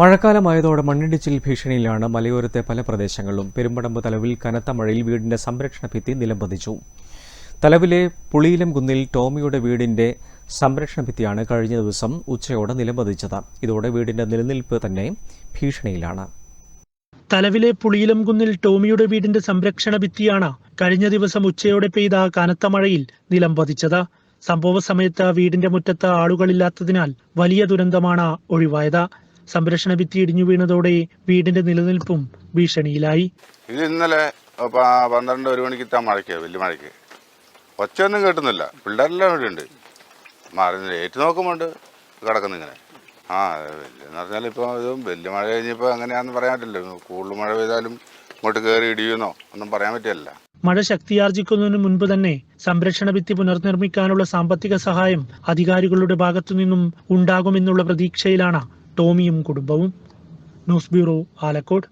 മഴക്കാലമായതോടെ മണ്ണിടിച്ചിൽ ഭീഷണിയിലാണ് മലയോരത്തെ പല പ്രദേശങ്ങളിലും പെരുമ്പടമ്പ് തലവിൽ കനത്ത മഴയിൽ വീടിന്റെ സംരക്ഷണ ഭിത്തി നിലംപതിച്ചു. തലവിലെ പുളിയിലം കുന്നിൽ ടോമിയുടെ വീടിന്റെ സംരക്ഷണ ഭിത്തിയാണ് കഴിഞ്ഞ ദിവസം ഉച്ചയോടെ നിലംപതിച്ചത്. ഇതോടെ വീടിന്റെ നിലനിൽപ്പ് തന്നെ ഭീഷണിയിലാണ്. തലവിലെ പുളിയിലം കുന്നിൽ ടോമിയുടെ വീടിന്റെ സംരക്ഷണ ഭിത്തിയാണ് കഴിഞ്ഞ ദിവസം ഉച്ചയോടെ പെയ്ത കനത്ത മഴയിൽ നിലം പതിച്ചത് സംഭവ സമയത്ത് വീടിന്റെ മുറ്റത്ത് ആളുകളില്ലാത്തതിനാൽ വലിയ ദുരന്തമാണ് ഒഴിവായത്. സംരക്ഷണ ഭിത്തി ഇടിഞ്ഞു വീണതോടെ വീടിന്റെ നിലനിൽപ്പും ഭീഷണിയിലായി. ഇത് ഇന്നലെ പന്ത്രണ്ട് ഒരു മണിക്ക് മഴയ്ക്ക് വലിയ മഴയ്ക്ക്. ഒച്ചയൊന്നും കേട്ടുന്നില്ല. പിള്ളേരെല്ലാം ഇവിടെ ഉണ്ട്. മാറി ഏറ്റു നോക്കുമ്പോണ്ട് കിടക്കുന്നു ഇങ്ങനെ. ആ എന്ന് പറഞ്ഞാൽ ഇപ്പോൾ ഇത് വലിയ മഴ കഴിഞ്ഞപ്പോൾ എങ്ങനെയാണെന്ന് പറയാൻ പറ്റില്ല. കൂടുതൽ മഴ പെയ്താലും ഇങ്ങോട്ട് കയറി ഇടിയുന്നോ ഒന്നും പറയാൻ പറ്റില്ല. മഴ ശക്തിയാർജിക്കുന്നതിന് മുൻപ് തന്നെ സംരക്ഷണ ഭിത്തി പുനർനിർമ്മിക്കാനുള്ള സാമ്പത്തിക സഹായം അധികാരികളുടെ ഭാഗത്തു നിന്നും ഉണ്ടാകുമെന്നുള്ള പ്രതീക്ഷയിലാണ് ടോമിയും കുടുംബവും ന്യൂസ് ബ്യൂറോ ആലക്കോട്